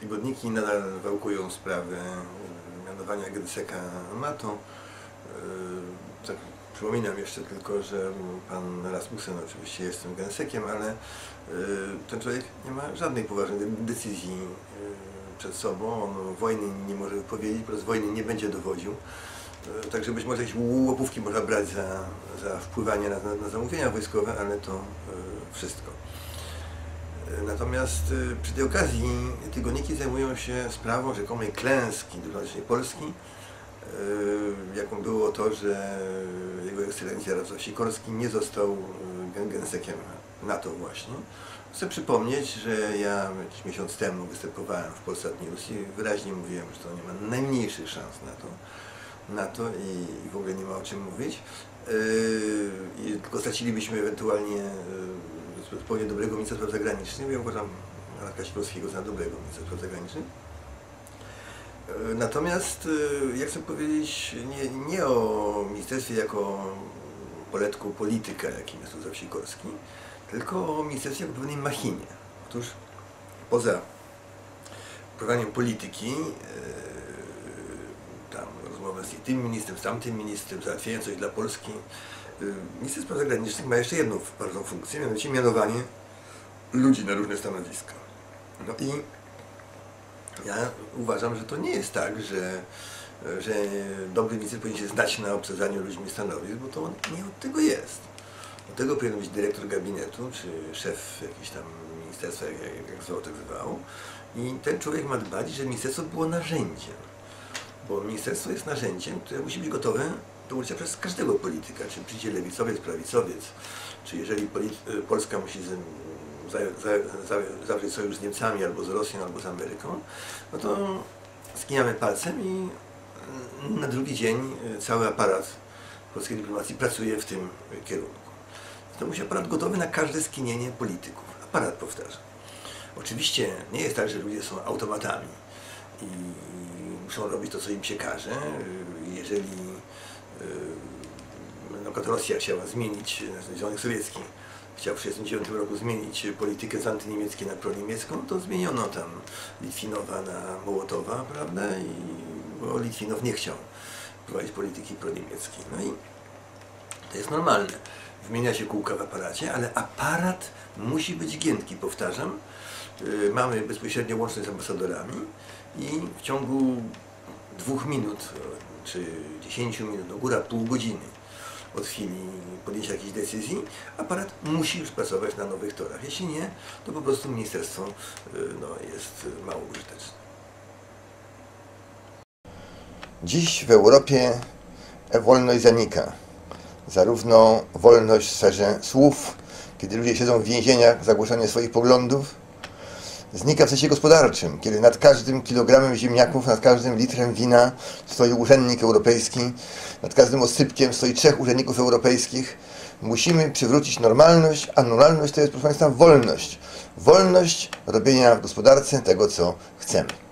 tygodniki nadal wałkują sprawę e, mianowania Genseka Mato. E, Tak, przypominam jeszcze tylko, że pan Rasmussen oczywiście jest tym Gensekiem, ale e, ten człowiek nie ma żadnej poważnej decyzji e, przed sobą. On wojny nie może wypowiedzieć, po wojny nie będzie dowodził. Także być może jakieś łapówki można brać za, za wpływanie na, na, zamówienia wojskowe, ale to wszystko. Natomiast e, przy tej okazji tygodniki zajmują się sprawą rzekomej klęski dyplomatycznej Polski, e, jaką było to, że jego ekscelencja Radosław Sikorski nie został gen- gensekiem NATO właśnie. Chcę przypomnieć, że ja jakiś miesiąc temu występowałem w Polsat News i wyraźnie mówiłem, że to nie ma najmniejszych szans na to, na to i, w ogóle nie ma o czym mówić. Yy, tylko stracilibyśmy ewentualnie zupełnie dobrego ministra spraw zagranicznych. Ja uważam Radka Sikorskiego za dobrego ministra spraw zagranicznych. Yy, Natomiast yy, ja chcę powiedzieć nie, nie o ministerstwie jako poletku polityka, jakim jest Józef Sikorski, tylko o ministerstwie jako pewnej machinie. Otóż poza prowadzeniem polityki, yy, tam rozmowę z tym ministrem, z tamtym ministrem, załatwienie coś dla Polski. Yy, Minister spraw zagranicznych ma jeszcze jedną ważną funkcję, mianowicie mianowanie ludzi na różne stanowiska. No i ja uważam, że to nie jest tak, że, że dobry minister powinien się znać na obsadzaniu ludźmi stanowisk, bo to on nie od tego jest. Od tego powinien być dyrektor gabinetu, czy szef jakiegoś tam ministerstwa, jak, jak, jak zwał, tak zwał. I ten człowiek ma dbać, żeby ministerstwo było narzędziem. Bo ministerstwo jest narzędziem, które musi być gotowe do użycia przez każdego polityka, czy przyjdzie lewicowiec, prawicowiec, czy jeżeli polit- Polska musi z, za, za, za, zawrzeć sojusz z Niemcami, albo z Rosją, albo z Ameryką, no to skiniamy palcem i mm, na drugi dzień y, cały aparat polskiej dyplomacji pracuje w tym kierunku. To musi aparat gotowy na każde skinienie polityków. Aparat powtarza. Oczywiście nie jest tak, że ludzie są automatami i muszą robić to, co im się każe. Jeżeli na przykład Rosja chciała zmienić, znaczy Związek Sowiecki chciał w 1969 roku zmienić politykę z antyniemieckiej na proniemiecką, to zmieniono tam Litwinowa na Mołotowa, prawda? I, bo Litwinow nie chciał prowadzić polityki proniemieckiej. No i to jest normalne. Wymienia się kółka w aparacie, ale aparat musi być giętki, powtarzam. Yy, Mamy bezpośrednio łączność z ambasadorami i w ciągu dwóch minut, e, czy dziesięciu minut, no góra pół godziny od chwili podjęcia jakiejś decyzji, aparat musi już pracować na nowych torach. Jeśli nie, to po prostu ministerstwo yy, no, jest mało użyteczne. Dziś w Europie wolność zanika. Zarówno wolność w sferze słów, kiedy ludzie siedzą w więzieniach za głoszenie swoich poglądów, znika w sensie gospodarczym, kiedy nad każdym kilogramem ziemniaków, nad każdym litrem wina stoi urzędnik europejski, nad każdym osypkiem stoi trzech urzędników europejskich. Musimy przywrócić normalność, a normalność to jest, proszę Państwa, wolność. Wolność robienia w gospodarce tego, co chcemy.